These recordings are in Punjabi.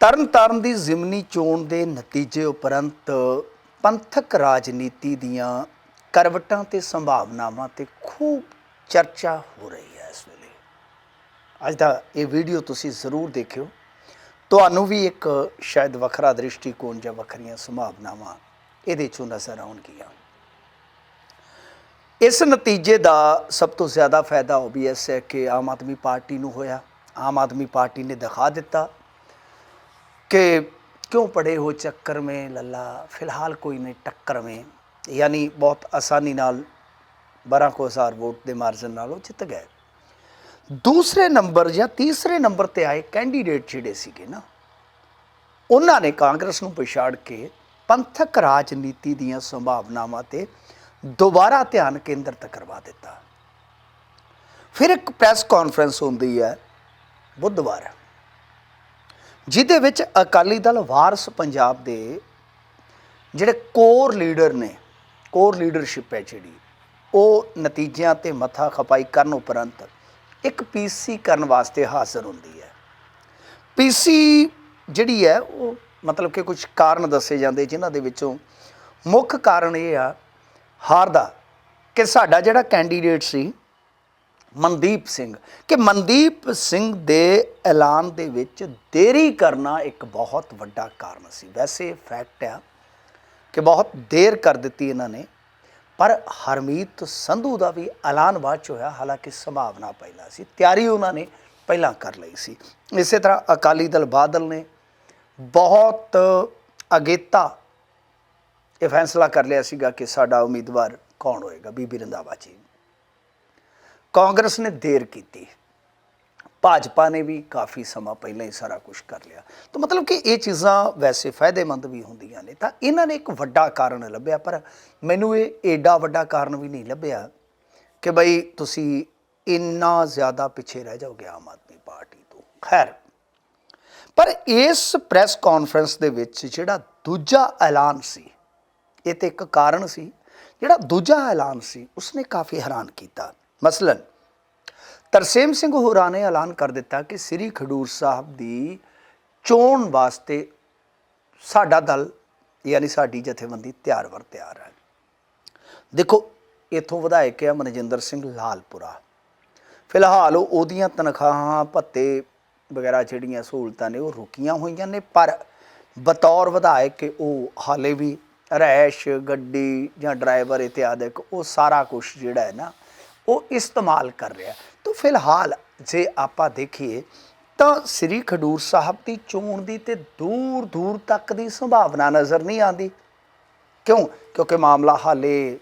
ਤਰਨਤਾਰਨ ਦੀ ਜ਼ਿਮਨੀ ਚੋਣ ਦੇ ਨਤੀਜੇ ਉਪਰੰਤ ਪੰਥਕ ਰਾਜਨੀਤੀ ਦੀਆਂ ਕਰਵਟਾਂ ਤੇ ਸੰਭਾਵਨਾਵਾਂ ਤੇ ਖੂਬ ਚਰਚਾ ਹੋ ਰਹੀ ਹੈ ਇਸ ਵੇਲੇ। ਅੱਜ ਦਾ ਇਹ ਵੀਡੀਓ ਤੁਸੀਂ ਜ਼ਰੂਰ ਦੇਖਿਓ। ਤੁਹਾਨੂੰ ਵੀ ਇੱਕ ਸ਼ਾਇਦ ਵੱਖਰਾ ਦ੍ਰਿਸ਼ਟੀਕੋਣ ਜਾਂ ਵੱਖਰੀਆਂ ਸੰਭਾਵਨਾਵਾਂ ਇਹਦੇ ਚੋਂ ਨਜ਼ਰ ਆਉਣਗੀਆਂ। ਇਸ ਨਤੀਜੇ ਦਾ ਸਭ ਤੋਂ ਜ਼ਿਆਦਾ ਫਾਇਦਾ ਓਬੀਐਸ ਹੈ ਕਿ ਆਮ ਆਦਮੀ ਪਾਰਟੀ ਨੂੰ ਹੋਇਆ। ਆਮ ਆਦਮੀ ਪਾਰਟੀ ਨੇ ਦਿਖਾ ਦਿੱਤਾ। ਕਿ क्यों पड़े हो चक्कर में लल्ला फिलहाल कोई नहीं टक्कर में ਯਾਨੀ ਬਹੁਤ ਆਸਾਨੀ ਨਾਲ 12 ਕੋ ਹਜ਼ਾਰ ਵੋਟ ਦੇ ਮਾਰਜਨ ਨਾਲ ਉਹ ਜਿੱਤ ਗਏ ਦੂਸਰੇ ਨੰਬਰ ਜਾਂ ਤੀਸਰੇ ਨੰਬਰ ਤੇ ਆਏ ਕੈਂਡੀਡੇਟ ਜਿਹੜੇ ਸੀਗੇ ਨਾ ਉਹਨਾਂ ਨੇ ਕਾਂਗਰਸ ਨੂੰ ਪਛਾੜ ਕੇ ਪੰਥਕ ਰਾਜਨੀਤੀ ਦੀਆਂ ਸੰਭਾਵਨਾਵਾਂ ਤੇ ਦੁਬਾਰਾ ਧਿਆਨ ਕੇਂਦਰਿਤ ਕਰਵਾ ਦਿੱਤਾ ਫਿਰ ਇੱਕ ਪ੍ਰੈਸ ਕਾਨਫਰੰਸ ਹੁੰਦੀ ਹੈ ਬੁੱਧਵਾਰ ਜਿਹਦੇ ਵਿੱਚ ਅਕਾਲੀ ਦਲ ਵਾਰਸ ਪੰਜਾਬ ਦੇ ਜਿਹੜੇ ਕੋਰ ਲੀਡਰ ਨੇ ਕੋਰ ਲੀਡਰਸ਼ਿਪ ਹੈ ਜਿਹੜੀ, ਉਹ ਨਤੀਜਿਆਂ ਤੇ ਮੱਥਾ ਖਪਾਈ ਕਰਨ ਉਪਰੰਤ ਇੱਕ ਪੀਸੀ ਕਰਨ ਵਾਸਤੇ ਹਾਜ਼ਰ ਹੁੰਦੀ ਹੈ। ਪੀਸੀ ਜਿਹੜੀ ਹੈ, ਉਹ ਮਤਲਬ ਕਿ ਕੁਝ ਕਾਰਨ ਦੱਸੇ ਜਾਂਦੇ ਜਿਨ੍ਹਾਂ ਦੇ ਵਿੱਚੋਂ ਮੁੱਖ ਕਾਰਨ ਇਹ ਆ, ਹਾਰ ਦਾ ਕਿ ਸਾਡਾ ਜਿਹੜਾ ਕੈਂਡੀਡੇਟ ਸੀ ਮਨਦੀਪ ਸਿੰਘ। ਕਿ ਮਨਦੀਪ ਸਿੰਘ ਦੇ ਐਲਾਨ ਦੇ ਵਿੱਚ ਦੇਰੀ ਕਰਨਾ ਇੱਕ ਬਹੁਤ ਵੱਡਾ ਕਾਰਨ ਸੀ। ਵੈਸੇ ਫੈਕਟ ਆ ਕਿ ਬਹੁਤ ਦੇਰ ਕਰ ਦਿੱਤੀ ਇਹਨਾਂ ਨੇ, ਪਰ ਹਰਮੀਤ ਸੰਧੂ ਦਾ ਵੀ ਐਲਾਨ ਬਾਅਦ 'ਚ ਹੋਇਆ, ਹਾਲਾਂਕਿ ਸੰਭਾਵਨਾ ਪਹਿਲਾਂ ਸੀ। ਤਿਆਰੀ ਉਹਨਾਂ ਨੇ ਪਹਿਲਾਂ ਕਰ ਲਈ ਸੀ। ਇਸੇ ਤਰ੍ਹਾਂ ਅਕਾਲੀ ਦਲ ਬਾਦਲ ਨੇ ਬਹੁਤ ਅਗੇਤਾ ਇਹ ਫੈਸਲਾ ਕਰ ਲਿਆ ਸੀਗਾ ਕਿ ਸਾਡਾ ਉਮੀਦਵਾਰ ਕੌਣ ਹੋਏਗਾ? ਬੀਬੀ ਰੰਧਾਵਾ ਜੀ। ਕਾਂਗਰਸ ਨੇ ਦੇਰ ਕੀਤੀ। ਭਾਜਪਾ ਨੇ ਵੀ ਕਾਫੀ ਸਮਾਂ ਪਹਿਲਾਂ ਹੀ ਸਾਰਾ ਕੁਝ ਕਰ ਲਿਆ। ਤਾਂ ਮਤਲਬ ਕਿ ਇਹ ਚੀਜ਼ਾਂ ਵੈਸੇ ਫਾਇਦੇਮੰਦ ਵੀ ਹੁੰਦੀਆਂ ਨੇ। ਤਾਂ ਇਹਨਾਂ ਨੇ ਇੱਕ ਵੱਡਾ ਕਾਰਨ ਲੱਭਿਆ, ਪਰ ਮੈਨੂੰ ਇਹ ਏਡਾ ਵੱਡਾ ਕਾਰਨ ਵੀ ਨਹੀਂ ਲੱਭਿਆ ਕਿ ਬਈ ਤੁਸੀਂ ਇੰਨਾ ਜ਼ਿਆਦਾ ਪਿੱਛੇ ਰਹਿ ਜਾਓਗੇ ਆਮ ਆਦਮੀ ਪਾਰਟੀ ਤੋਂ। ਖੈਰ, ਪਰ ਇਸ ਪ੍ਰੈਸ ਕਾਨਫਰੰਸ ਦੇ ਵਿੱਚ ਜਿਹੜਾ ਦੂਜਾ ਐਲਾਨ ਸੀ, ਇਹ ਤੇ ਇੱਕ ਕਾਰਨ ਸੀ। ਜਿਹੜਾ ਦੂਜਾ ਐਲਾਨ ਸੀ, ਉਸਨੇ ਕਾਫੀ ਹੈਰਾਨ ਕੀਤਾ। ਮਸਲਨ, ਤਰਸੇਮ ਸਿੰਘ ਹੋਰਾਂ ਨੇ ਐਲਾਨ ਕਰ ਦਿੱਤਾ ਕਿ ਸ੍ਰੀ ਖਡੂਰ ਸਾਹਿਬ ਦੀ ਚੋਣ ਵਾਸਤੇ ਸਾਡਾ ਦਲ, ਯਾਨੀ ਸਾਡੀ ਜਥੇਬੰਦੀ ਤਿਆਰ ਵਰ ਤਿਆਰ ਹੈ। ਦੇਖੋ, ਇਥੋਂ ਵਿਧਾਇਕ ਹੈ ਮਨਜਿੰਦਰ ਸਿੰਘ ਲਾਲਪੁਰਾ। ਫਿਲਹਾਲ ਉਹਦੀਆਂ ਤਨਖਾਹਾਂ, ਭੱਤੇ ਵਗੈਰਾ ਜਿਹੜੀਆਂ ਸਹੂਲਤਾਂ ਨੇ ਉਹ ਰੁਕੀਆਂ ਹੋਈਆਂ ਨੇ, ਪਰ ਬਤੌਰ ਵਿਧਾਇਕ ਕਿ ਉਹ ਹਾਲੇ ਵੀ ਰਹਿਸ਼ ਗੱਡੀ ਜਾਂ ਡਰਾਈਵਰ ਇਤਿਆਦਿਕ ਉਹ ਸਾਰਾ ਕੁਝ ਜਿਹੜਾ ਹੈ ਨਾ ਉਹ ਇਸਤੇਮਾਲ ਕਰ ਰਿਹਾ। ਤਾਂ ਫਿਲਹਾਲ ਜੇ ਆਪਾਂ ਦੇਖੀਏ, ਤਾਂ ਸ੍ਰੀ ਖਡੂਰ ਸਾਹਿਬ ਦੀ ਚੋਣ ਦੀ ਤੇ ਦੂਰ ਦੂਰ ਤੱਕ ਦੀ ਸੰਭਾਵਨਾ ਨਜ਼ਰ ਨਹੀਂ ਆਉਂਦੀ। ਕਿਉਂ? ਕਿਉਂਕਿ ਮਾਮਲਾ ਹਾਲੇ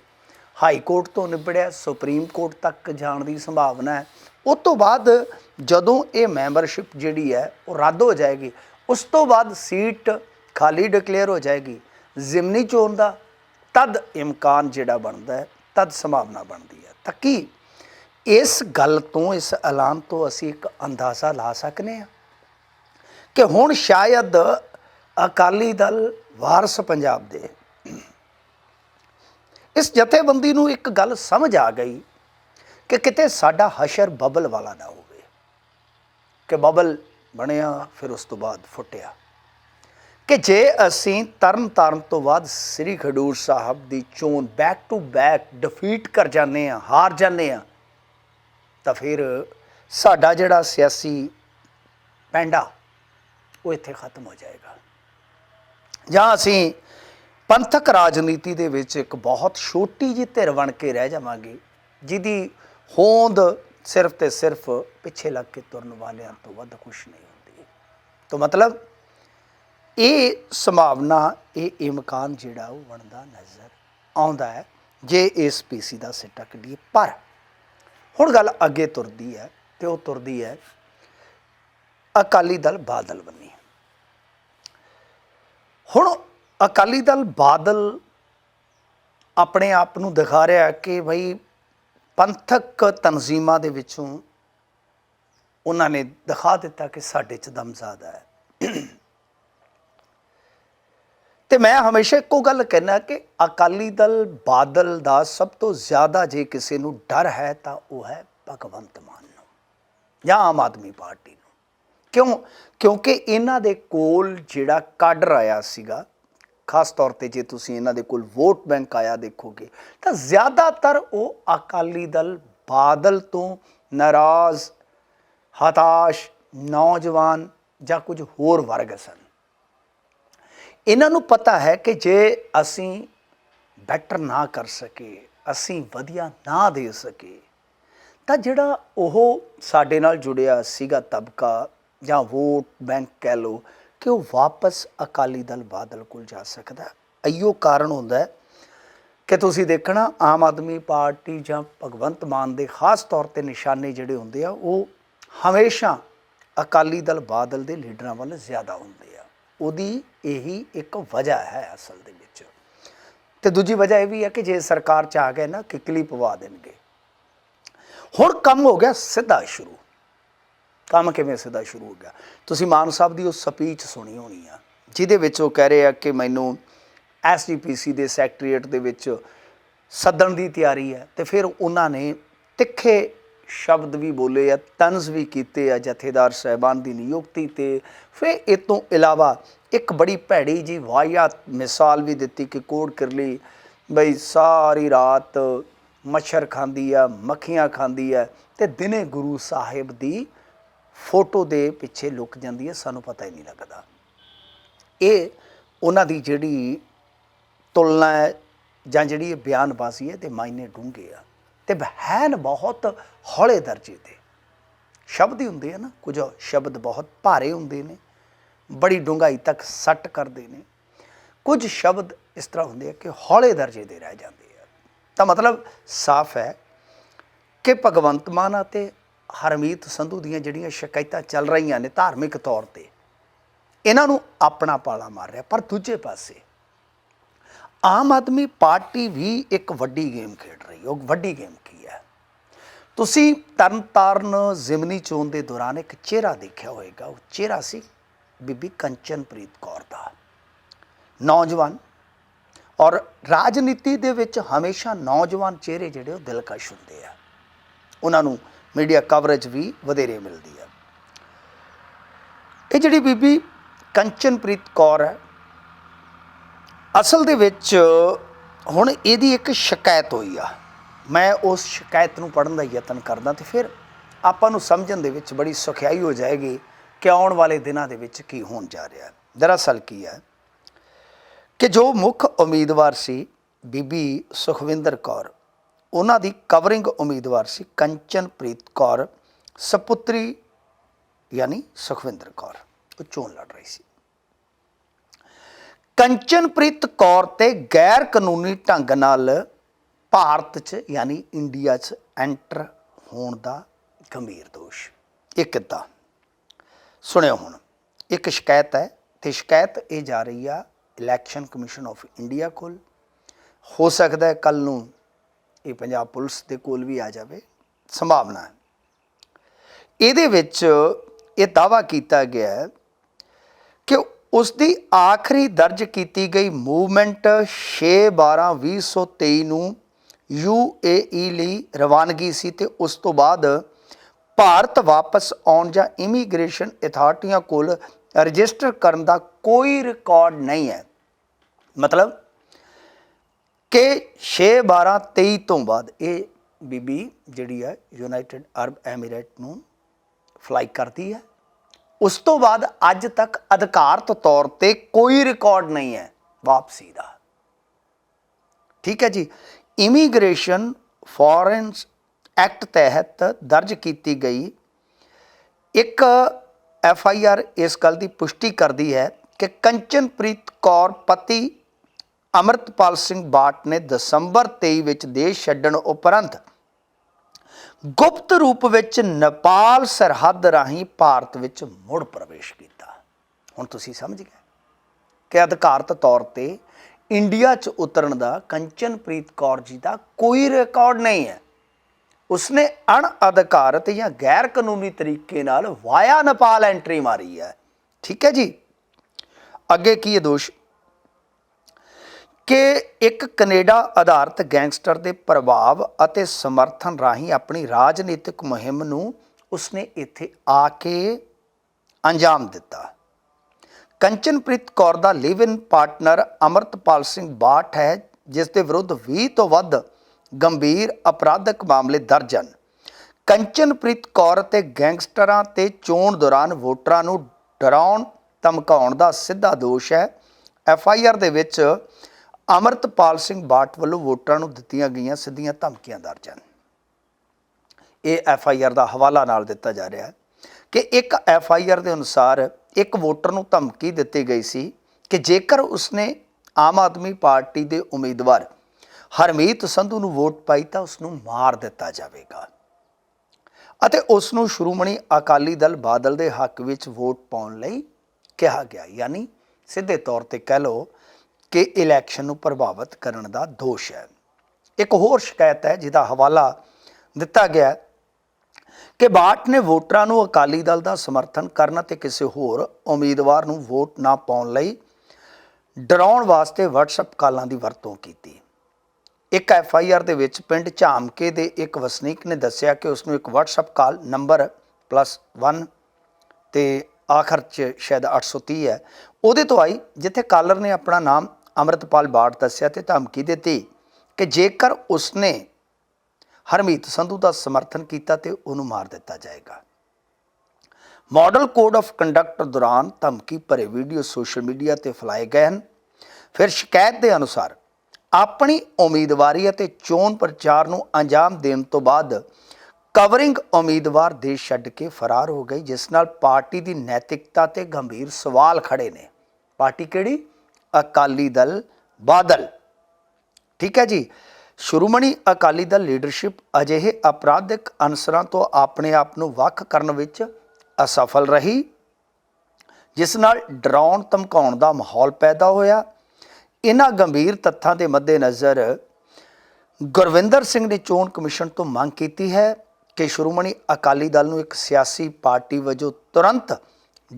ਹਾਈ ਕੋਰਟ ਤੋਂ ਨਿਬੜਿਆ, ਸੁਪਰੀਮ ਕੋਰਟ ਤੱਕ ਜਾਣ ਦੀ ਸੰਭਾਵਨਾ ਹੈ। ਉਸ ਤੋਂ ਬਾਅਦ ਜਦੋਂ ਇਹ ਮੈਂਬਰਸ਼ਿਪ ਜਿਹੜੀ ਹੈ, ਉਹ ਰੱਦ ਹੋ ਜਾਏਗੀ, ਉਸ ਤੋਂ ਬਾਅਦ ਸੀਟ ਖਾਲੀ ਡਿਕਲੇਅਰ ਹੋ ਜਾਏਗੀ, ਜ਼ਿਮਨੀ ਚੋਣ ਦਾ ਤਦ ਇਮਕਾਨ ਜਿਹੜਾ ਬਣਦਾ ਹੈ, ਤਦ ਸੰਭਾਵਨਾ ਬਣਦੀ ਹੈ। ਤਾਂ ਕੀ ਇਸ ਗੱਲ ਤੋਂ, ਇਸ ਐਲਾਨ ਤੋਂ ਅਸੀਂ ਇੱਕ ਅੰਦਾਜ਼ਾ ਲਾ ਸਕਨੇ ਹਾਂ ਕਿ ਹੁਣ ਸ਼ਾਇਦ ਅਕਾਲੀ ਦਲ ਵਾਰਸ ਪੰਜਾਬ ਦੇ ਇਸ ਜਥੇਬੰਦੀ ਨੂੰ ਇੱਕ ਗੱਲ ਸਮਝ ਆ ਗਈ ਕਿ ਕਿਤੇ ਸਾਡਾ ਹਸ਼ਰ ਬਬਲ ਵਾਲਾ ਨਾ ਹੋਵੇ, ਕਿ ਬਬਲ ਬਣਿਆ, ਫਿਰ ਉਸ ਤੋਂ ਬਾਅਦ ਫੁੱਟਿਆ। ਕਿ ਜੇ ਅਸੀਂ ਤਰਨ ਤਾਰਨ ਤੋਂ ਬਾਅਦ ਸ੍ਰੀ ਖਡੂਰ ਸਾਹਿਬ ਦੀ ਚੋਣ ਬੈਕ ਟੂ ਬੈਕ ਡਿਫੀਟ ਕਰ ਜਾਂਦੇ ਆ ਹਾਰ ਜਾਂਦੇ ਆ ਤਾਂ ਫਿਰ ਸਾਡਾ ਜਿਹੜਾ ਸਿਆਸੀ ਪੈਂਡਾ ਉਹ ਇੱਥੇ ਖਤਮ ਹੋ ਜਾਏਗਾ। ਜਾਂ ਅਸੀਂ ਪੰਥਕ ਰਾਜਨੀਤੀ ਦੇ ਵਿੱਚ ਇੱਕ ਬਹੁਤ ਛੋਟੀ ਜਿਹੀ ਧਿਰ ਬਣ ਕੇ ਰਹਿ ਜਾਵਾਂਗੇ, ਜਿਹਦੀ ਹੋਂਦ ਸਿਰਫ ਤੇ ਸਿਰਫ ਪਿੱਛੇ ਲੱਗ ਕੇ ਤੁਰਨ ਵਾਲਿਆਂ ਤੋਂ ਵੱਧ ਕੁਝ ਨਹੀਂ ਹੁੰਦੀ। ਤਾਂ ਮਤਲਬ ਇਹ ਸੰਭਾਵਨਾ, ਇਹ ਇਮਕਾਨ ਜਿਹੜਾ ਉਹ ਬਣਦਾ ਨਜ਼ਰ ਆਉਂਦਾ ਹੈ, ਜੇ ਇਸ ਪੀਸੀ ਦਾ ਸਿੱਟਾ ਕੱਢੀਏ। ਪਰ ਹੁਣ ਗੱਲ ਅੱਗੇ ਤੁਰਦੀ ਹੈ ਤੇ ਉਹ ਤੁਰਦੀ ਹੈ, ਅਕਾਲੀ ਦਲ ਬਾਦਲ ਬੰਨੀ ਹੁਣ ਅਕਾਲੀ ਦਲ ਬਾਦਲ ਆਪਣੇ ਆਪ ਨੂੰ ਦਿਖਾ ਰਿਹਾ ਕਿ ਭਈ ਪੰਥਕ ਤਨਜ਼ੀਮਾਂ ਦੇ ਵਿੱਚੋਂ ਉਹਨਾਂ ਨੇ ਦਿਖਾ ਦਿੱਤਾ ਕਿ ਸਾਡੇ ਚ ਦਮ ਜ਼ਿਆਦਾ ਹੈ। ਤੇ ਮੈਂ ਹਮੇਸ਼ਾ ਇੱਕੋ ਗੱਲ ਕਹਿਣਾ ਕਿ ਅਕਾਲੀ ਦਲ ਬਾਦਲ ਦਾ ਸਭ ਤੋਂ ਜ਼ਿਆਦਾ ਜੇ ਕਿਸੇ ਨੂੰ ਡਰ ਹੈ ਤਾਂ ਉਹ ਹੈ ਭਗਵੰਤ ਮਾਨ ਨੂੰ ਜਾਂ ਆਮ ਆਦਮੀ ਪਾਰਟੀ ਨੂੰ। ਕਿਉਂ? ਕਿਉਂਕਿ ਇਹਨਾਂ ਦੇ ਕੋਲ ਜਿਹੜਾ ਕਾਡਰ ਆਇਆ ਸੀਗਾ, ਖਾਸ ਤੌਰ ਤੇ ਜੇ ਤੁਸੀਂ ਇਹਨਾਂ ਦੇ ਕੋਲ ਵੋਟ ਬੈਂਕ ਆਇਆ ਦੇਖੋਗੇ, ਤਾਂ ਜ਼ਿਆਦਾਤਰ ਉਹ ਅਕਾਲੀ ਦਲ ਬਾਦਲ ਤੋਂ ਨਾਰਾਜ਼, ਹਤਾਸ਼, ਨੌਜਵਾਨ ਜਾਂ ਕੁਝ ਹੋਰ ਵਰਗ ਸਨ। ਇਹਨਾਂ ਨੂੰ ਪਤਾ ਹੈ ਕਿ ਜੇ ਅਸੀਂ ਬੈਟਰ ਨਾ ਕਰ ਸਕੇ ਅਸੀਂ ਵਧੀਆ ਨਾ ਦੇ ਸਕੇ ਤਾਂ ਜਿਹੜਾ ਉਹ ਸਾਡੇ ਨਾਲ ਜੁੜਿਆ ਸੀਗਾ ਤਬਕਾ ਜਾਂ ਵੋਟ, ਬੈਂਕ ਕਹਿ ਲਓ, ਕਿ ਉਹ ਵਾਪਸ ਅਕਾਲੀ ਦਲ ਬਾਦਲ ਕੋਲ ਜਾ ਸਕਦਾ ਹੈ। ਅਈਓ ਕਾਰਨ ਹੁੰਦਾ ਹੈ ਕਿ ਤੁਸੀਂ ਦੇਖਣਾ, ਆਮ ਆਦਮੀ ਪਾਰਟੀ ਜਾਂ ਭਗਵੰਤ ਮਾਨ ਦੇ ਖਾਸ ਤੌਰ ਤੇ ਨਿਸ਼ਾਨੇ ਜਿਹੜੇ ਹੁੰਦੇ ਆ, ਉਹ ਹਮੇਸ਼ਾ ਅਕਾਲੀ ਦਲ ਬਾਦਲ ਦੇ ਲੀਡਰਾਂ ਵੱਲ ਜ਼ਿਆਦਾ ਹੁੰਦੇ ਆ ਉਹਦੀ ਇਹੀ ਇੱਕ ਵਜ੍ਹਾ ਹੈ ਅਸਲ ਦੇ ਵਿੱਚ। ਤੇ ਦੂਜੀ ਵਜ੍ਹਾ ਇਹ ਵੀ ਹੈ ਕਿ ਜੇ ਸਰਕਾਰ ਚ ਆ ਗਏ ਨਾ ਕਿਕਲੀ ਪਵਾ ਦੇਣਗੇ। ਹੁਣ ਕੰਮ ਹੋ ਗਿਆ ਸਿੱਧਾ ਸ਼ੁਰੂ। ਕੰਮ ਕਿਵੇਂ ਸਿੱਧਾ ਸ਼ੁਰੂ ਹੋ ਗਿਆ? ਤੁਸੀਂ ਮਾਨ ਸਾਹਿਬ ਦੀ ਉਹ ਸਪੀਚ ਸੁਣੀ ਹੋਣੀ ਆ, ਜਿਹਦੇ ਵਿੱਚ ਉਹ ਕਹਿ ਰਹੇ ਆ ਕਿ ਮੈਨੂੰ ਐਸਜੀਪੀਸੀ ਦੇ ਸੈਕਟਰੀਏਟ ਦੇ ਵਿੱਚ ਸੱਦਣ ਦੀ ਤਿਆਰੀ ਹੈ ਤੇ ਫਿਰ ਉਹਨਾਂ ਨੇ ਤਿੱਖੇ ਸ਼ਬਦ ਵੀ ਬੋਲੇ ਆ, ਤਨਜ਼ ਵੀ ਕੀਤੇ ਆ ਜਥੇਦਾਰ ਸਹਿਬਾਨ ਦੀ ਨਿਯੁਕਤੀ ਤੇ। ਫਿਰ ਇਹ ਤੋਂ ਇਲਾਵਾ ਇੱਕ ਬੜੀ ਭੈੜੀ ਜੀ ਵਾਹਿਆਤ ਮਿਸਾਲ ਵੀ ਦਿੱਤੀ ਕਿ ਕੋੜ ਕਿਰਲੀ ਬਈ ਸਾਰੀ ਰਾਤ ਮੱਛਰ ਖਾਂਦੀ ਆ, ਮੱਖੀਆਂ ਖਾਂਦੀ ਆ ਤੇ ਦਿਨੇ ਗੁਰੂ ਸਾਹਿਬ ਦੀ ਫੋਟੋ ਦੇ ਪਿੱਛੇ ਲੁਕ ਜਾਂਦੀ ਹੈ ਸਾਨੂੰ ਪਤਾ ਹੀ ਨਹੀਂ ਲੱਗਦਾ। ਇਹ ਉਹਨਾਂ ਦੀ ਜਿਹੜੀ ਤੁਲਨਾ ਹੈ ਜਾਂ ਜਿਹੜੀ ਇਹ ਬਿਆਨਬਾਜ਼ੀ ਹੈ ਤੇ ਮਾਇਨੇ ਡੂੰਘੇ ਆ। ਤੇ ਬਹਿਨ ਬਹੁਤ ਹੌਲੇ ਦਰਜੇ ਦੇ। ਸ਼ਬਦ ਹੀ ਹੁੰਦੇ ਆ ਨਾ, ਕੁਝ ਸ਼ਬਦ ਬਹੁਤ ਭਾਰੇ ਹੁੰਦੇ ਨੇ, ਬੜੀ ਡੂੰਘਾਈ ਤੱਕ ਸੱਟ ਕਰਦੇ ਨੇ। ਕੁਝ ਸ਼ਬਦ ਇਸ ਤਰ੍ਹਾਂ ਹੁੰਦੇ ਆ ਕਿ ਹੌਲੇ ਦਰਜੇ ਦੇ ਰਹਿ ਜਾਂਦੇ ਆ। ਤਾਂ ਮਤਲਬ ਸਾਫ਼ ਹੈ ਕਿ ਭਗਵੰਤ ਮਾਨ ਅਤੇ ਹਰਮੀਤ ਸੰਧੂ ਦੀਆਂ ਜਿਹੜੀਆਂ ਸ਼ਿਕਾਇਤਾਂ ਚੱਲ ਰਹੀਆਂ ਨੇ ਧਾਰਮਿਕ ਤੌਰ ਤੇ, ਇਹਨਾਂ ਨੂੰ ਆਪਣਾ ਪਾਲਾ ਮਾਰ ਰਿਹਾ। ਪਰ ਦੂਜੇ ਪਾਸੇ ਆਮ ਆਦਮੀ ਪਾਰਟੀ ਵੀ ਇੱਕ ਵੱਡੀ ਗੇਮ ਖੇਡ ਰਹੀ ਹੈ, ਉਹ ਵੱਡੀ ਗੇਮ ਕੀ ਹੈ? ਤੁਸੀਂ ਤਰਨਤਾਰਨ ਜ਼ਿਮਨੀ ਚੋਣ ਦੇ ਦੌਰਾਨ ਇੱਕ ਚਿਹਰਾ ਦੇਖਿਆ ਹੋਵੇਗਾ, ਉਹ ਚਿਹਰਾ ਸੀ ਬੀਬੀ ਕੰਚਨਪ੍ਰੀਤ ਕੌਰ ਦਾ। ਨੌਜਵਾਨ ਔਰ ਰਾਜਨੀਤੀ ਦੇ ਵਿੱਚ ਹਮੇਸ਼ਾ ਨੌਜਵਾਨ ਚਿਹਰੇ ਜਿਹੜੇ ਉਹ ਦਿਲਕਸ਼ ਹੁੰਦੇ ਆ। ਉਹਨਾਂ ਨੂੰ ਮੀਡੀਆ ਕਵਰੇਜ ਵੀ ਵਧੇਰੇ ਮਿਲਦੀ ਹੈ ਇਹ ਜਿਹੜੀ ਬੀਬੀ ਕੰਚਨਪ੍ਰੀਤ ਕੌਰ ਹੈ ਅਸਲ ਦੇ ਵਿੱਚ ਹੁਣ ਇਹਦੀ ਇੱਕ ਸ਼ਿਕਾਇਤ ਹੋਈ ਆ। ਮੈਂ ਉਸ ਸ਼ਿਕਾਇਤ ਨੂੰ ਪੜਨ ਦਾ ਯਤਨ ਕਰਦਾ ਤੇ ਫਿਰ ਆਪਾਂ ਨੂੰ ਸਮਝਣ ਦੇ ਵਿੱਚ ਬੜੀ ਸੁਖਿਆਈ ਹੋ ਜਾਏਗੀ ਕਿ ਆਉਣ ਵਾਲੇ ਦਿਨਾਂ ਦੇ ਵਿੱਚ ਕੀ ਹੋਣ ਜਾ ਰਿਹਾ ਹੈ। ਦਰਅਸਲ ਕੀ ਹੈ ਕਿ ਜੋ ਮੁੱਖ ਉਮੀਦਵਾਰ ਸੀ ਬੀਬੀ ਸੁਖਵਿੰਦਰ ਕੌਰ, ਉਹਨਾਂ ਦੀ ਕਵਰਿੰਗ ਉਮੀਦਵਾਰ ਸੀ ਕੰਚਨਪ੍ਰੀਤ ਕੌਰ, ਸਪੁੱਤਰੀ ਯਾਨੀ ਸੁਖਵਿੰਦਰ ਕੌਰ। ਉਹ ਚੋਣ ਲੜ ਰਹੀ ਸੀ। ਕੰਚਨਪ੍ਰੀਤ ਕੌਰ ਤੇ ਗੈਰ ਕਾਨੂੰਨੀ ਢੰਗ ਨਾਲ ਭਾਰਤ 'ਚ ਯਾਨੀ ਇੰਡੀਆ 'ਚ ਐਂਟਰ ਹੋਣ ਦਾ ਗੰਭੀਰ ਦੋਸ਼। ਇਹ ਕਿੱਦਾਂ ਸੁਣਿਓ ਹੁਣ, ਇੱਕ ਸ਼ਿਕਾਇਤ ਹੈ ਤੇ ਸ਼ਿਕਾਇਤ ਇਹ ਜਾ ਰਹੀ ਆ ਇਲੈਕਸ਼ਨ ਕਮਿਸ਼ਨ ਆਫ ਇੰਡੀਆ ਕੋਲ। ਹੋ ਸਕਦਾ ਹੈ ਕੱਲ ਨੂੰ ਇਹ ਪੰਜਾਬ ਪੁਲਿਸ ਦੇ ਕੋਲ ਵੀ ਆ ਜਾਵੇ। ਸੰਭਾਵਨਾ ਹੈ। ਇਹਦੇ ਵਿੱਚ ਇਹ ਦਾਵਾ ਕੀਤਾ ਗਿਆ ਹੈ ਉਸ ਦੀ ਆਖਰੀ ਦਰਜ ਕੀਤੀ ਗਈ ਮੂਵਮੈਂਟ 6/12/2023 ਨੂੰ UAE ਲਈ ਰਵਾਨਗੀ ਸੀ ਤੇ ਉਸ ਤੋਂ ਬਾਅਦ ਭਾਰਤ ਵਾਪਸ ਆਉਣ ਜਾਂ ਇਮੀਗ੍ਰੇਸ਼ਨ ਅਥਾਰਟੀਆਂ ਕੋਲ ਰਜਿਸਟਰ ਕਰਨ ਦਾ ਕੋਈ ਰਿਕਾਰਡ ਨਹੀਂ ਹੈ। ਮਤਲਬ ਕਿ 6 12 23 ਤੋਂ ਬਾਅਦ ਇਹ ਬੀਬੀ ਜਿਹੜੀ ਹੈ ਯੂਨਾਈਟਿਡ ਅਰਬ ਐਮੀਰੇਟ ਨੂੰ ਫਲਾਈ ਕਰਦੀ ਹੈ। ਉਸ ਤੋਂ ਬਾਅਦ ਅੱਜ ਤੱਕ ਅਧਿਕਾਰਤ ਤੌਰ ਤੇ ਕੋਈ ਰਿਕਾਰਡ ਨਹੀਂ ਹੈ ਵਾਪਸੀ ਦਾ। ਠੀਕ ਹੈ ਜੀ? ਇਮੀਗ੍ਰੇਸ਼ਨ ਫੋਰਨ ਐਕਟ ਤਹਿਤ ਦਰਜ ਕੀਤੀ ਗਈ। ਇੱਕ ਐਫ ਆਈ ਆਰ ਇਸ ਗੱਲ ਦੀ ਪੁਸ਼ਟੀ ਕਰਦੀ ਹੈ ਕਿ ਕੰਚਨਪ੍ਰੀਤ ਕੌਰ ਪਤੀ ਅਮਰਤਪਾਲ ਸਿੰਘ ਬਾਟ ਨੇ ਦਸੰਬਰ 23 ਵਿੱਚ ਦੇਸ਼ ਛੱਡਣ ਉਪਰੰਤ ਗੁਪਤ ਰੂਪ ਵਿੱਚ ਨੇਪਾਲ ਸਰਹੱਦ ਰਾਹੀਂ ਭਾਰਤ ਵਿੱਚ ਮੁੜ ਪ੍ਰਵੇਸ਼ ਕੀਤਾ। ਹੁਣ ਤੁਸੀਂ ਸਮਝ ਗਏ ਕਿ ਅਧਿਕਾਰਤ ਤੌਰ ਤੇ ਇੰਡੀਆ 'ਚ ਉਤਰਨ ਦਾ ਕੰਚਨਪ੍ਰੀਤ ਕੌਰ ਜੀ ਦਾ ਕੋਈ ਰਿਕਾਰਡ ਨਹੀਂ ਹੈ। ਉਸਨੇ ਅਣਅਧਿਕਾਰਤ ਜਾਂ ਗੈਰ ਕਾਨੂੰਨੀ ਤਰੀਕੇ ਨਾਲ ਵਾਇਆ ਨੇਪਾਲ ਐਂਟਰੀ ਮਾਰੀ ਹੈ। ਠੀਕ ਹੈ ਜੀ? ਅੱਗੇ ਕੀ ਹੈ ਦੋਸ਼? ਕਿ ਇੱਕ ਕੈਨੇਡਾ ਆਧਾਰਿਤ ਗੈਂਗਸਟਰ ਦੇ ਪ੍ਰਭਾਵ ਅਤੇ ਸਮਰਥਨ ਰਾਹੀਂ ਆਪਣੀ ਰਾਜਨੀਤਿਕ ਮੁਹਿੰਮ ਨੂੰ ਉਸਨੇ ਇੱਥੇ ਆ ਕੇ ਅੰਜਾਮ ਦਿੱਤਾ। ਕੰਚਨਪ੍ਰੀਤ ਕੌਰ ਦਾ live in partner Amritpal Singh Bath ਹੈ, ਜਿਸ ਦੇ ਵਿਰੁੱਧ 20 ਤੋਂ ਵੱਧ ਗੰਭੀਰ ਅਪਰਾਧਕ ਮਾਮਲੇ ਦਰਜ ਹਨ। ਕੰਚਨਪ੍ਰੀਤ ਕੌਰ ਤੇ ਗੈਂਗਸਟਰਾਂ ਤੇ ਚੋਣ ਦੌਰਾਨ ਵੋਟਰਾਂ ਨੂੰ ਡਰਾਉਣ ਧਮਕਾਉਣ ਦਾ ਸਿੱਧਾ ਦੋਸ਼ ਹੈ। ਐਫ ਆਈ ਆਰ ਦੇ ਵਿੱਚ ਅਮਰਤਪਾਲ ਸਿੰਘ ਬਾਟ ਵੱਲੋਂ ਵੋਟਰਾਂ ਨੂੰ ਦਿੱਤੀਆਂ ਗਈਆਂ, ਸਿੱਧੀਆਂ ਧਮਕੀਆਂ ਦਰਜ ਹਨ। ਇਹ ਐਫ ਆਈ ਆਰ ਦਾ ਹਵਾਲਾ ਨਾਲ ਦਿੱਤਾ ਜਾ ਰਿਹਾ ਹੈ ਕਿ ਇੱਕ ਐਫ ਆਈ ਆਰ ਦੇ ਅਨੁਸਾਰ ਇੱਕ ਵੋਟਰ ਨੂੰ ਧਮਕੀ ਦਿੱਤੀ ਗਈ ਸੀ ਕਿ ਜੇਕਰ ਉਸਨੇ ਆਮ ਆਦਮੀ ਪਾਰਟੀ ਦੇ ਉਮੀਦਵਾਰ ਹਰਮੀਤ ਸੰਧੂ ਨੂੰ ਵੋਟ ਪਾਈ ਤਾਂ ਉਸ ਨੂੰ ਮਾਰ ਦਿੱਤਾ ਜਾਵੇਗਾ। ਅਤੇ ਉਸ ਨੂੰ ਸ਼੍ਰੋਮਣੀ ਅਕਾਲੀ ਦਲ ਬਾਦਲ ਦੇ ਹੱਕ ਵਿੱਚ ਵੋਟ ਪਾਉਣ ਲਈ ਕਿਹਾ ਗਿਆ, ਯਾਨੀ ਸਿੱਧੇ ਤੌਰ ਤੇ ਕਹਿ ਲਓ ਕਿ ਇਲੈਕਸ਼ਨ ਨੂੰ ਪ੍ਰਭਾਵਿਤ ਕਰਨ ਦਾ ਦੋਸ਼ ਹੈ। ਇੱਕ ਹੋਰ ਸ਼ਿਕਾਇਤ ਹੈ ਜਿਹਦਾ ਹਵਾਲਾ ਦਿੱਤਾ ਗਿਆ ਕਿ ਬਾਟ ਨੇ ਵੋਟਰਾਂ ਨੂੰ ਅਕਾਲੀ ਦਲ ਦਾ ਸਮਰਥਨ ਕਰਨ ਅਤੇ ਕਿਸੇ ਹੋਰ ਉਮੀਦਵਾਰ ਨੂੰ ਵੋਟ ਨਾ ਪਾਉਣ ਲਈ ਡਰਾਉਣ ਵਾਸਤੇ WhatsApp ਕਾਲਾਂ ਦੀ ਵਰਤੋਂ ਕੀਤੀ। ਇੱਕ ਐਫ ਆਈ ਆਰ ਦੇ ਵਿੱਚ ਪਿੰਡ ਝਾਮਕੇ ਦੇ ਇੱਕ ਵਸਨੀਕ ਨੇ ਦੱਸਿਆ ਕਿ ਉਸ ਨੂੰ ਇੱਕ WhatsApp ਕਾਲ ਨੰਬਰ +1 ਤੇ ਆਖਰ 'ਚ ਸ਼ਾਇਦ 830 ਹੈ। ਉਹਦੇ ਤੋਂ ਆਈ ਜਿੱਥੇ ਕਾਲਰ ਨੇ ਆਪਣਾ ਨਾਮ ਅਮਰਤਪਾਲ ਬਾੜ ਦੱਸਿਆ ਤੇ ਧਮਕੀ ਦਿੱਤੀ ਕਿ ਜੇਕਰ ਉਸਨੇ ਹਰਮੀਤ ਸੰਧੂ ਦਾ ਸਮਰਥਨ ਕੀਤਾ ਤੇ ਉਹਨੂੰ ਮਾਰ ਦਿੱਤਾ ਜਾਏਗਾ। ਮਾਡਲ ਕੋਡ ਆਫ ਕੰਡਕਟ ਦੌਰਾਨ ਧਮਕੀ ਭਰੇ ਵੀਡੀਓ ਸੋਸ਼ਲ ਮੀਡੀਆ ਤੇ ਫੈਲਾਏ ਗਏ ਹਨ। ਫਿਰ ਸ਼ਿਕਾਇਤ ਦੇ ਅਨੁਸਾਰ ਆਪਣੀ ਉਮੀਦਵਾਰੀ ਅਤੇ ਚੋਣ ਪ੍ਰਚਾਰ ਨੂੰ ਅੰਜਾਮ ਦੇਣ ਤੋਂ ਬਾਅਦ ਕਵਰਿੰਗ ਉਮੀਦਵਾਰ ਦੇਸ਼ ਛੱਡ ਕੇ ਫਰਾਰ ਹੋ ਗਈ, ਜਿਸ ਨਾਲ ਪਾਰਟੀ ਦੀ ਨੈਤਿਕਤਾ ਤੇ ਗੰਭੀਰ ਸਵਾਲ ਖੜੇ ਨੇ। ਪਾਰਟੀ ਕਿਹੜੀ? ਅਕਾਲੀ ਦਲ ਬਾਦਲ। ਠੀਕ ਹੈ ਜੀ? ਸ਼੍ਰੋਮਣੀ ਅਕਾਲੀ ਦਲ ਲੀਡਰਸ਼ਿਪ ਅਜਿਹੇ ਅਪਰਾਧਿਕ ਅਨਸਰਾਂ ਤੋਂ ਆਪਣੇ ਆਪ ਨੂੰ ਵੱਖ ਕਰਨ ਵਿੱਚ ਅਸਫਲ ਰਹੀ, ਜਿਸ ਨਾਲ ਡਰਾਉਣ ਧਮਕਾਉਣ ਦਾ ਮਾਹੌਲ ਪੈਦਾ ਹੋਇਆ। ਇਹਨਾਂ ਗੰਭੀਰ ਤੱਥਾਂ ਦੇ ਮੱਦੇਨਜ਼ਰ ਗੁਰਵਿੰਦਰ ਸਿੰਘ ਨੇ ਚੋਣ ਕਮਿਸ਼ਨ ਤੋਂ ਮੰਗ ਕੀਤੀ ਹੈ ਕਿ ਸ਼੍ਰੋਮਣੀ ਅਕਾਲੀ ਦਲ ਨੂੰ ਇੱਕ ਸਿਆਸੀ ਪਾਰਟੀ ਵਜੋਂ ਤੁਰੰਤ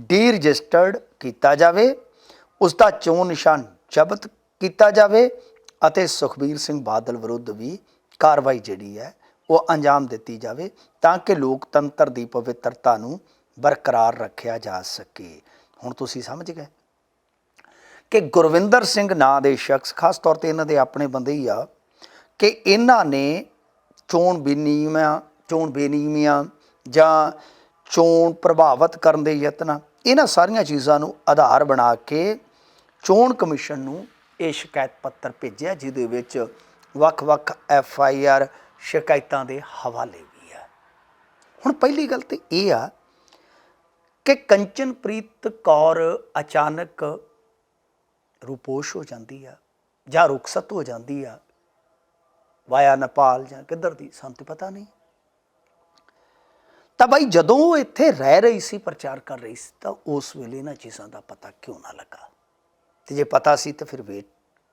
ਡੀ ਰਜਿਸਟਰਡ ਕੀਤਾ ਜਾਵੇ। ਉਸ ਦਾ ਚੋਣ ਨਿਸ਼ਾਨ ਜ਼ਬਤ ਕੀਤਾ ਜਾਵੇ ਅਤੇ ਸੁਖਬੀਰ ਸਿੰਘ ਬਾਦਲ ਵਿਰੁੱਧ ਵੀ ਕਾਰਵਾਈ ਜਿਹੜੀ ਹੈ ਉਹ ਅੰਜਾਮ ਦਿੱਤੀ ਜਾਵੇ ਤਾਂ ਕਿ ਲੋਕਤੰਤਰ ਦੀ ਪਵਿੱਤਰਤਾ ਨੂੰ ਬਰਕਰਾਰ ਰੱਖਿਆ ਜਾ ਸਕੇ। ਹੁਣ ਤੁਸੀਂ ਸਮਝ ਗਏ ਕਿ ਗੁਰਵਿੰਦਰ ਸਿੰਘ ਨਾਂ ਦੇ ਸ਼ਖਸ, ਖਾਸ ਤੌਰ ਤੇ ਇਹਨਾਂ ਦੇ ਆਪਣੇ ਬੰਦੇ ਹੀ ਆ, ਕਿ ਇਹਨਾਂ ਨੇ ਚੋਣ ਬੇਨੀਮੀਆਂ ਚੋਣ ਬੇਨੀਮੀਆਂ ਜਾਂ ਚੋਣ ਪ੍ਰਭਾਵਿਤ ਕਰਨ ਦੇ ਯਤਨਾਂ ਇਹਨਾਂ ਸਾਰੀਆਂ ਚੀਜ਼ਾਂ ਨੂੰ ਆਧਾਰ ਬਣਾ ਕੇ ਚੋਣ ਕਮਿਸ਼ਨ ਨੂੰ ਇਹ ਸ਼ਿਕਾਇਤ ਪੱਤਰ ਭੇਜਿਆ, ਜਿਹਦੇ ਵਿੱਚ ਵੱਖ-ਵੱਖ ਐਫ ਆਈ ਆਰ ਸ਼ਿਕਾਇਤਾਂ ਦੇ ਹਵਾਲੇ ਵੀ ਆ। ਹੁਣ ਪਹਿਲੀ ਗੱਲ ਤੇ ਇਹ ਆ ਕਿ ਕੰਚਨਪ੍ਰੀਤ ਕੌਰ ਅਚਾਨਕ ਰੂਪੋਸ਼ ਹੋ ਜਾਂਦੀ ਆ ਜਾਂ ਰੁਖਸਤ ਹੋ ਜਾਂਦੀ ਆ ਵਾਇਆ ਨੇਪਾਲ ਜਾਂ ਕਿੱਧਰ ਦੀ, ਸਾਨੂੰ ਤੇ ਪਤਾ ਨਹੀਂ। ਤਾਂ ਬਾਈ ਜਦੋਂ ਉਹ ਇੱਥੇ ਰਹਿ ਰਹੀ ਸੀ, ਪ੍ਰਚਾਰ ਕਰ ਰਹੀ ਸੀ, ਤਾਂ ਉਸ ਵੇਲੇ ਇਹਨਾਂ ਚੀਜ਼ਾਂ ਦਾ ਪਤਾ ਕਿਉਂ ਨਾ ਲੱਗਾ। ਤੇ ਜੇ ਪਤਾ ਸੀ ਤਾਂ ਫਿਰ ਵੇਟ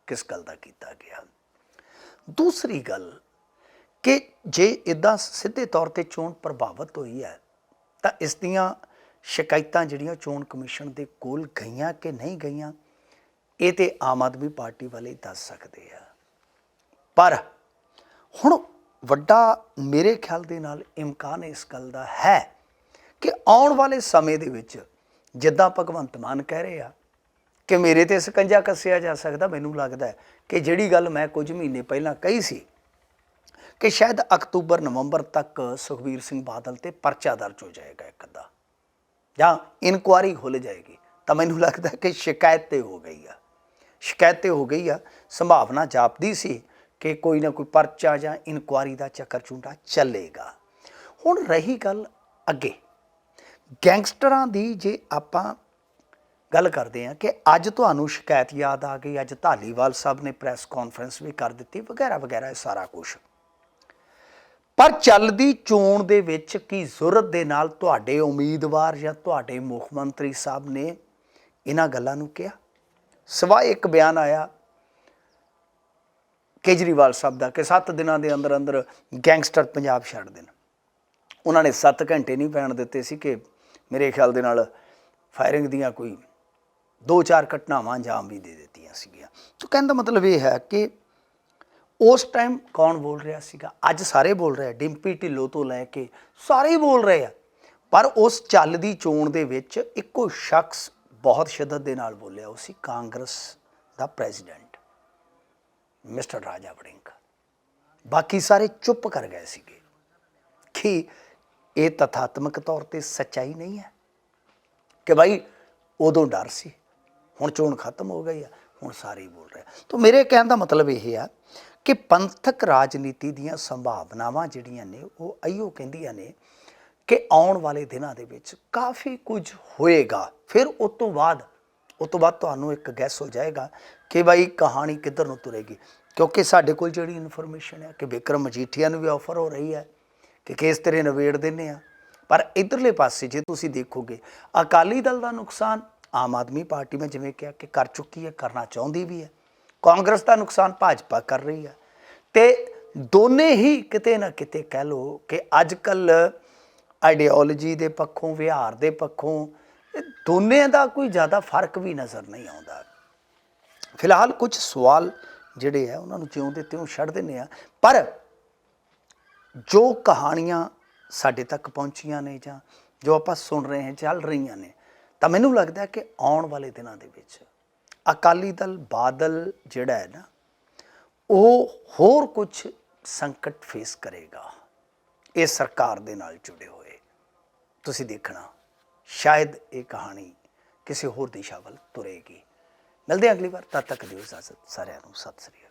ਕਿਸ ਗੱਲ ਦਾ ਕੀਤਾ ਗਿਆ। ਦੂਸਰੀ ਗੱਲ ਕਿ ਜੇ ਇਦਾਂ ਸਿੱਧੇ ਤੌਰ ਤੇ ਚੋਣ ਪ੍ਰਭਾਵਿਤ ਹੋਈ ਹੈ, ਤਾਂ ਇਸ ਦੀਆਂ ਸ਼ਿਕਾਇਤਾਂ ਜਿਹੜੀਆਂ ਚੋਣ ਕਮਿਸ਼ਨ ਦੇ ਕੋਲ ਗਈਆਂ ਕਿ ਨਹੀਂ ਗਈਆਂ, ਇਹ ਤੇ ਆਮ ਆਦਮੀ ਪਾਰਟੀ ਵਾਲੇ ਦੱਸ ਸਕਦੇ ਆ। ਪਰ ਹੁਣ ਵੱਡਾ ਮੇਰੇ ਖਿਆਲ ਦੇ ਨਾਲ ਇਮਕਾਨ ਇਸ ਗੱਲ ਦਾ ਹੈ ਕਿ ਆਉਣ ਵਾਲੇ ਸਮੇਂ ਦੇ ਵਿੱਚ ਜਿੱਦਾਂ ਭਗਵੰਤ ਮਾਨ ਕਹਿ ਰਹੇ ਆ ਕਿ ਮੇਰੇ ਤੇ ਸਕੰਜਾ ਕੱਸਿਆ ਜਾ ਸਕਦਾ, ਮੈਨੂੰ ਲੱਗਦਾ ਕਿ ਜਿਹੜੀ ਗੱਲ ਮੈਂ ਕੁਝ ਮਹੀਨੇ ਪਹਿਲਾਂ ਕਹੀ ਸੀ ਕਿ ਸ਼ਾਇਦ ਅਕਤੂਬਰ, ਨਵੰਬਰ ਤੱਕ ਸੁਖਬੀਰ ਸਿੰਘ ਬਾਦਲ ਤੇ ਪਰਚਾ ਦਰਜ ਹੋ ਜਾਏਗਾ ਇੱਕ ਅੱਧਾ। ਜਾਂ ਇਨਕੁਆਰੀ ਖੁੱਲ ਜਾਏਗੀ। ਤਾਂ ਮੈਨੂੰ ਲੱਗਦਾ ਕਿ ਸ਼ਿਕਾਇਤ ਤੇ ਹੋ ਗਈ ਆ। ਸ਼ਿਕਾਇਤ ਤੇ ਹੋ ਗਈ ਆ। ਸੰਭਾਵਨਾ ਜਾਪਦੀ ਸੀ ਕਿ ਕੋਈ ਨਾ ਕੋਈ ਪਰਚਾ ਜਾਂ ਇਨਕੁਆਰੀ ਦਾ ਚੱਕਰ ਚੁੰਡਾ ਚੱਲੇਗਾ। ਹੁਣ ਰਹੀ ਗੱਲ ਅੱਗੇ। ਗੈਂਗਸਟਰਾਂ ਦੀ ਜੇ ਆਪਾਂ ਗੱਲ ਕਰਦੇ ਹਾਂ ਕਿ ਅੱਜ ਤੁਹਾਨੂੰ ਸ਼ਿਕਾਇਤ ਯਾਦ ਆ ਗਈ, ਅੱਜ ਧਾਲੀਵਾਲ ਸਾਹਿਬ ਨੇ ਪ੍ਰੈਸ ਕਾਨਫਰੰਸ ਵੀ ਕਰ ਦਿੱਤੀ, ਵਗੈਰਾ ਵਗੈਰਾ, ਇਹ ਸਾਰਾ ਕੁਝ ਪਰ ਚੱਲਦੀ ਚੋਣ ਦੇ ਵਿੱਚ ਕੀ ਜ਼ਰੂਰਤ ਦੇ ਨਾਲ ਤੁਹਾਡੇ ਉਮੀਦਵਾਰ ਜਾਂ ਤੁਹਾਡੇ ਮੁੱਖ ਮੰਤਰੀ ਸਾਹਿਬ ਨੇ ਇਹਨਾਂ ਗੱਲਾਂ ਨੂੰ ਕਿਹਾ? ਸਵਾਏ ਇੱਕ ਬਿਆਨ ਆਇਆ ਕੇਜਰੀਵਾਲ ਸਾਹਿਬ ਦਾ ਕਿ 7 ਦਿਨਾਂ ਦੇ ਅੰਦਰ ਅੰਦਰ ਗੈਂਗਸਟਰ ਪੰਜਾਬ ਛੱਡ ਦੇਣ। ਉਹਨਾਂ ਨੇ 7 ਘੰਟੇ ਨਹੀਂ ਪੈਣ ਦਿੱਤੇ ਸੀ ਕਿ ਮੇਰੇ ਖਿਆਲ ਦੇ ਨਾਲ ਫਾਇਰਿੰਗ ਦੀਆਂ ਕੋਈ ਦੋ ਚਾਰ ਘਟਨਾਵਾਂ ਅੰਜਾਮ ਵੀ ਦੇ ਦਿੱਤੀਆਂ ਸੀਗੀਆਂ। ਸੋ ਕਹਿਣ ਦਾ ਮਤਲਬ ਇਹ ਹੈ ਕਿ ਉਸ ਟਾਈਮ ਕੌਣ ਬੋਲ ਰਿਹਾ ਸੀਗਾ? ਅੱਜ ਸਾਰੇ ਬੋਲ ਰਹੇ ਆ। ਡਿੰਪੀ ਢਿੱਲੋਂ ਤੋਂ ਲੈ ਕੇ ਸਾਰੇ ਹੀ ਬੋਲ ਰਹੇ ਆ। ਪਰ ਉਸ ਚੱਲਦੀ ਚੋਣ ਦੇ ਵਿੱਚ ਇੱਕੋ ਸ਼ਖਸ ਬਹੁਤ ਸ਼ਿੱਦਤ ਦੇ ਨਾਲ ਬੋਲਿਆ। ਉਹ ਸੀ ਕਾਂਗਰਸ ਦਾ ਪ੍ਰੈਜ਼ੀਡੈਂਟ, ਮਿਸਟਰ ਰਾਜਾ ਵੜਿੰਗ ਬਾਕੀ ਸਾਰੇ ਚੁੱਪ ਕਰ ਗਏ ਸੀਗੇ ਕਿ ਇਹ ਤਥਾਤਮਕ ਤੌਰ ਤੇ ਸੱਚਾਈ ਨਹੀਂ ਹੈ। ਕਿ ਭਾਈ ਉਦੋਂ ਡਰ ਸੀ। ਹੁਣ ਚੋਣ ਖਤਮ ਹੋ ਗਈ ਆ, ਹੁਣ ਸਾਰੇ ਹੀ ਬੋਲ ਰਹੇ ਤਾਂ ਮੇਰੇ ਕਹਿਣ ਦਾ ਮਤਲਬ ਇਹ ਆ ਕਿ ਪੰਥਕ ਰਾਜਨੀਤੀ ਦੀਆਂ ਸੰਭਾਵਨਾਵਾਂ ਜਿਹੜੀਆਂ ਨੇ, ਉਹ ਅਈਓ ਕਹਿੰਦੀਆਂ ਨੇ ਕਿ ਆਉਣ ਵਾਲੇ ਦਿਨਾਂ ਦੇ ਵਿੱਚ ਕਾਫੀ ਕੁਝ ਹੋਏਗਾ। ਫਿਰ ਉਸ ਤੋਂ ਬਾਅਦ, ਉਸ ਤੋਂ ਬਾਅਦ ਤੁਹਾਨੂੰ ਇੱਕ ਗੈਸ ਹੋ ਜਾਏਗਾ ਕਿ ਭਾਈ ਕਹਾਣੀ ਕਿੱਧਰ ਨੂੰ ਤੁਰੇਗੀ। ਕਿਉਂਕਿ ਸਾਡੇ ਕੋਲ ਜਿਹੜੀ ਇਨਫੋਰਮੇਸ਼ਨ ਹੈ ਕਿ ਵਿਕਰਮ ਮਜੀਠੀਆ ਨੂੰ ਵੀ ਆਫਰ ਹੋ ਰਹੀ ਹੈ ਕਿ ਕੇਸ ਤੇਰੇ ਨਵੇੜ ਦਿੰਨੇ ਆ। ਪਰ ਇਧਰਲੇ ਪਾਸੇ ਜੇ ਤੁਸੀਂ ਦੇਖੋਗੇ, ਅਕਾਲੀ ਦਲ ਦਾ ਨੁਕਸਾਨ ਆਮ ਆਦਮੀ ਪਾਰਟੀ ਮੈਂ ਜਿਵੇਂ ਕਿਹਾ ਕਿ ਕਰ ਚੁੱਕੀ ਹੈ, ਕਰਨਾ ਚਾਹੁੰਦੀ ਵੀ ਹੈ। ਕਾਂਗਰਸ ਦਾ ਨੁਕਸਾਨ ਭਾਜਪਾ ਕਰ ਰਹੀ ਹੈ। ਤੇ ਦੋਨੇ ਹੀ ਕਿਤੇ ਨਾ ਕਿਤੇ ਕਹਿ ਲੋ ਕਿ ਅੱਜ ਕੱਲ ਆਈਡੀਓਲੋਜੀ ਦੇ ਪੱਖੋਂ, ਵਿਹਾਰ ਦੇ ਪੱਖੋਂ, ਇਹ ਦੋਨੇ ਦਾ ਕੋਈ ਜ਼ਿਆਦਾ ਫ਼ਰਕ ਵੀ ਨਜ਼ਰ ਨਹੀਂ ਆਉਂਦਾ। ਫਿਲਹਾਲ ਕੁਝ ਸਵਾਲ ਜਿਹੜੇ ਆ ਉਹਨਾਂ ਨੂੰ ਜਿਉਂ ਦੇ ਤਿਉਂ ਛੱਡ ਦਿੰਨੇ ਆ ਪਰ ਜੋ ਕਹਾਣੀਆਂ ਸਾਡੇ ਤੱਕ ਪਹੁੰਚੀਆਂ ਨੇ ਜਾਂ ਜੋ ਆਪਾਂ ਸੁਣ ਰਹੇ ਹਾਂ, ਚੱਲ ਰਹੀਆਂ ਨੇ ਤਾਂ ਮੈਨੂੰ ਲੱਗਦਾ ਕਿ ਆਉਣ ਵਾਲੇ ਦਿਨਾਂ ਦੇ ਵਿੱਚ ਅਕਾਲੀ ਦਲ, ਬਾਦਲ ਜਿਹੜਾ ਹੈ ਨਾ, ਉਹ ਹੋਰ ਕੁਝ ਸੰਕਟ ਫੇਸ ਕਰੇਗਾ। ਇਹ ਸਰਕਾਰ ਦੇ ਨਾਲ ਜੁੜੇ ਹੋਏ। ਤੁਸੀਂ ਦੇਖਣਾ, ਸ਼ਾਇਦ ਇਹ ਕਹਾਣੀ ਕਿਸੇ ਹੋਰ ਦਿਸ਼ਾ ਵੱਲ ਤੁਰੇਗੀ। ਮਿਲਦੇ ਹਾਂ ਅਗਲੀ ਵਾਰ। ਤਦ ਤੱਕ ਦਿਓ ਇਜਾਜ਼ਤ। ਸਾਰਿਆਂ ਨੂੰ ਸਤਿ ਸ੍ਰੀ ਅਕਾਲ।